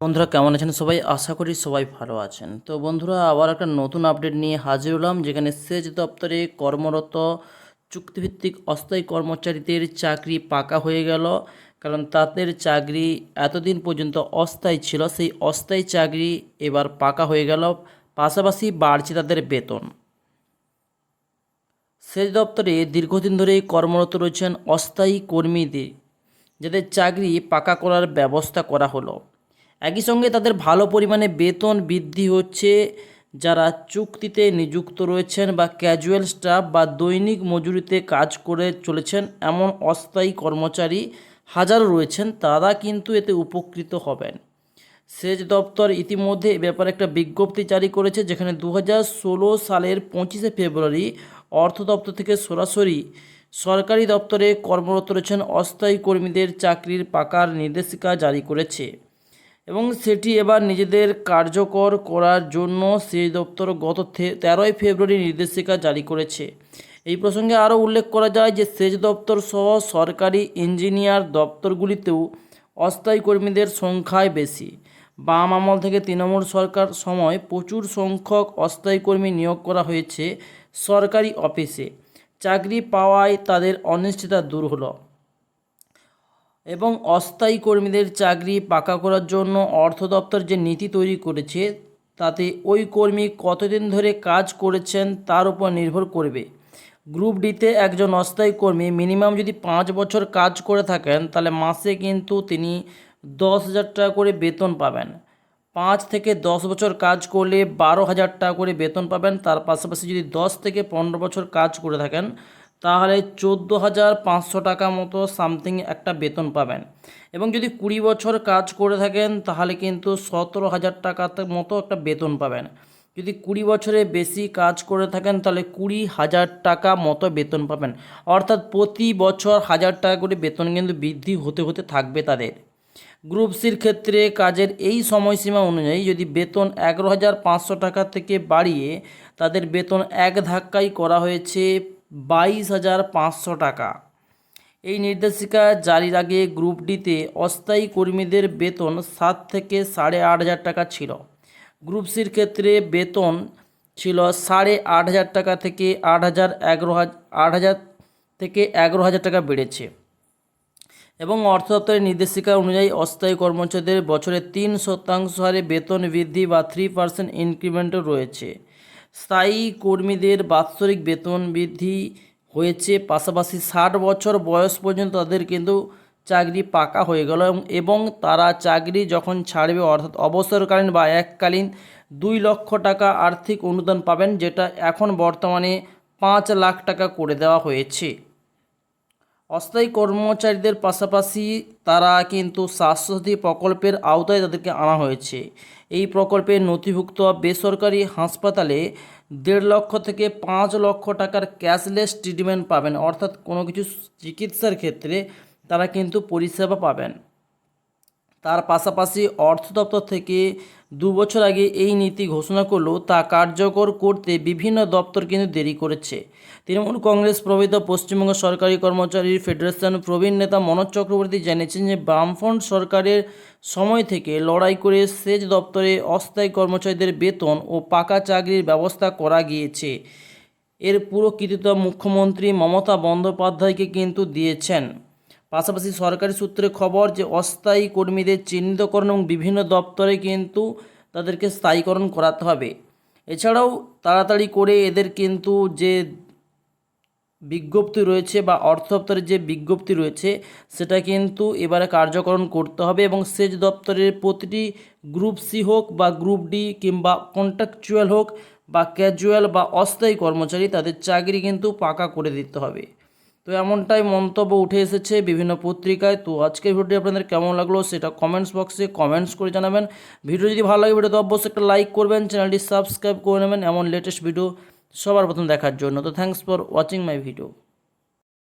বন্ধুরা, কেমন আছেন সবাই? আশা করি সবাই ভালো আছেন। তো বন্ধুরা, আবার একটা নতুন আপডেট নিয়ে হাজির হলাম, যেখানে সেচ দপ্তরে কর্মরত চুক্তিভিত্তিক অস্থায়ী কর্মচারীদের চাকরি পাকা হয়ে গেল। কারণ তাদের চাকরি এতদিন পর্যন্ত অস্থায়ী ছিল, সেই অস্থায়ী চাকরি এবার পাকা হয়ে গেল, পাশাপাশি বাড়ছে তাদের বেতন। সেচ দপ্তরে দীর্ঘদিন ধরেই কর্মরত রয়েছেন অস্থায়ী কর্মীদের, যাদের চাকরি পাকা করার ব্যবস্থা করা হলো। একই সঙ্গে তাদের ভালো পরিমাণে বেতন বৃদ্ধি হচ্ছে। যারা চুক্তিতে নিযুক্ত রয়েছেন বা ক্যাজুয়াল স্টাফ বা দৈনিক মজুরিতে কাজ করে চলেছেন, এমন অস্থায়ী কর্মচারী হাজারো রয়েছেন, তারা কিন্তু এতে উপকৃত হবেন। সেচ দপ্তর ইতিমধ্যে এ ব্যাপারে একটা বিজ্ঞপ্তি জারি করেছে, যেখানে দু হাজার ষোলো সালের পঁচিশে ফেব্রুয়ারি অর্থ দপ্তর থেকে সরাসরি সরকারি দপ্তরে কর্মরত রয়েছেন অস্থায়ী কর্মীদের চাকরির পাকার নির্দেশিকা জারি করেছে। এবং সেটি এবার নিজেদের কার্যকর করার জন্য সেচ দপ্তর গত তেরোই ফেব্রুয়ারি নির্দেশিকা জারি করেছে। এই প্রসঙ্গে আরও উল্লেখ করা যায় যে সেচ দপ্তর সহ সরকারি ইঞ্জিনিয়ার দপ্তরগুলিতেও অস্থায়ী কর্মীদের সংখ্যায় বেশি। বাম আমল থেকে তৃণমূল সরকার সময় প্রচুর সংখ্যক অস্থায়ী কর্মী নিয়োগ করা হয়েছে সরকারি অফিসে। চাকরি পাওয়ায় তাদের অনিশ্চিতা দূর হলো। এবং অস্থায়ী কর্মীদের চাকরি পাকা করার জন্য অর্থ দপ্তর যে নীতি তৈরি করেছে, তাতে ওই কর্মী কতদিন ধরে কাজ করেছেন তার উপর নির্ভর করবে। গ্রুপ ডিতে একজন অস্থায়ী কর্মী মিনিমাম যদি পাঁচ বছর কাজ করে থাকেন, তাহলে মাসে কিন্তু তিনি দশ হাজার টাকা করে বেতন পাবেন। পাঁচ থেকে দশ বছর কাজ করলে বারো হাজার টাকা করে বেতন পাবেন। তার পাশাপাশি যদি দশ থেকে পনেরো বছর কাজ করে থাকেন তাহলে চোদ্দ হাজার পাঁচশো টাকা মতো সামথিং একটা বেতন পাবেন। এবং যদি কুড়ি বছর কাজ করে থাকেন, তাহলে কিন্তু সতেরো হাজার টাকা মতো একটা বেতন পাবেন। যদি কুড়ি বছরে বেশি কাজ করে থাকেন, তাহলে কুড়ি হাজার টাকা মতো বেতন পাবেন। অর্থাৎ প্রতি বছর হাজার টাকা করে বেতন কিন্তু বৃদ্ধি হতে হতে থাকবে তাদের। গ্রুপ সির ক্ষেত্রে কাজের এই সময়সীমা অনুযায়ী যদি বেতন এগারো হাজার পাঁচশো টাকা থেকে বাড়িয়ে তাদের বেতন এক ধাক্কায় করা হয়েছে বাইশ হাজার পাঁচশো টাকা। এই নির্দেশিকা জারির আগে গ্রুপ ডিতে অস্থায়ী কর্মীদের বেতন সাত থেকে সাড়ে আট হাজার টাকা ছিল। গ্রুপ সির ক্ষেত্রে বেতন ছিল সাড়ে আট হাজার টাকা থেকে আট হাজার এগারো হাজার আট হাজার থেকে এগারো হাজার টাকা বেড়েছে। এবং অর্থ দপ্তরের নির্দেশিকা অনুযায়ী অস্থায়ী কর্মচারীদের বছরে তিন শতাংশ হারে বেতন বৃদ্ধি বা থ্রি পার্সেন্ট ইনক্রিমেন্টও রয়েছে। স্থায়ী কর্মীদের বাৎসরিক বেতন বৃদ্ধি হয়েছে। পাশাপাশি ষাট বছর বয়স পর্যন্ত তাদের কিন্তু চাকরি পাকা হয়ে গেল এবং- তারা চাকরি যখন ছাড়বে, অর্থাৎ অবসরকালীন বা এককালীন দুই লক্ষ টাকা আর্থিক অনুদান পাবেন, যেটা এখন বর্তমানে পাঁচ লাখ টাকা করে দেওয়া হয়েছে। অস্থায়ী কর্মচারীদের পাশাপাশি তারা কিন্তু স্বাস্থ্যসাথী প্রকল্পের আওতায় তাদেরকে আনা হয়েছে। এই প্রকল্পে নথিভুক্ত বেসরকারি হাসপাতালে দেড় লক্ষ থেকে পাঁচ লক্ষ টাকার ক্যাশলেস ট্রিটমেন্ট পাবেন। অর্থাৎ কোনো কিছু চিকিৎসার ক্ষেত্রে তারা কিন্তু পরিষেবা পাবেন। তার পাশাপাশি অর্থ দপ্তর থেকে দু বছর আগে এই নীতি ঘোষণা করলেও তা কার্যকর করতে বিভিন্ন দপ্তর কিন্তু দেরি করেছে। তৃণমূল কংগ্রেস প্রভৃত পশ্চিমবঙ্গ সরকারি কর্মচারী ফেডারেশন প্রবীণ নেতা মনোজ চক্রবর্তী জানিয়েছেন যে, বামফ্রন্ট সরকারের সময় থেকে লড়াই করে সেচ দপ্তরে অস্থায়ী কর্মচারীদের বেতন ও পাকা চাকরির ব্যবস্থা করা গিয়েছে। এর পুরো কৃতিত্ব মুখ্যমন্ত্রী মমতা বন্দ্যোপাধ্যায়কে কিন্তু দিয়েছেন। পাশাপাশি সরকারি সূত্রে খবর যে অস্থায়ী কর্মীদের চিহ্নিতকরণ এবং বিভিন্ন দপ্তরে কিন্তু তাদেরকে স্থায়ীকরণ করাতে হবে। এছাড়াও তাড়াতাড়ি করে এদের কিন্তু যে বিজ্ঞপ্তি রয়েছে বা অর্থ দপ্তরের যে বিজ্ঞপ্তি রয়েছে, সেটা কিন্তু এবারে কার্যকরণ করতে হবে এবং সেচ দপ্তরের প্রতিটি গ্রুপ সি হোক বা গ্রুপ ডি কিংবা কন্ট্রাকচুয়াল হোক বা ক্যাজুয়াল বা অস্থায়ী কর্মচারী তাদের চাকরি কিন্তু পাকা করে দিতে হবে। তো এমনটাই মন্তব্য উঠে এসেছে বিভিন্ন পত্রিকায়। তো আজকের ভিডিওটি আপনাদের কেমন লাগল সেটা কমেন্টস বক্সে কমেন্টস করে জানাবেন। ভিডিও যদি ভালো লাগে ভিডিও তো অবশ্যই একটা লাইক করবেন, চ্যানেলটি সাবস্ক্রাইব করে নেবেন। এমন লেটেস্ট ভিডিও সবার প্রথম দেখার জন্য। তো thanks for watching my video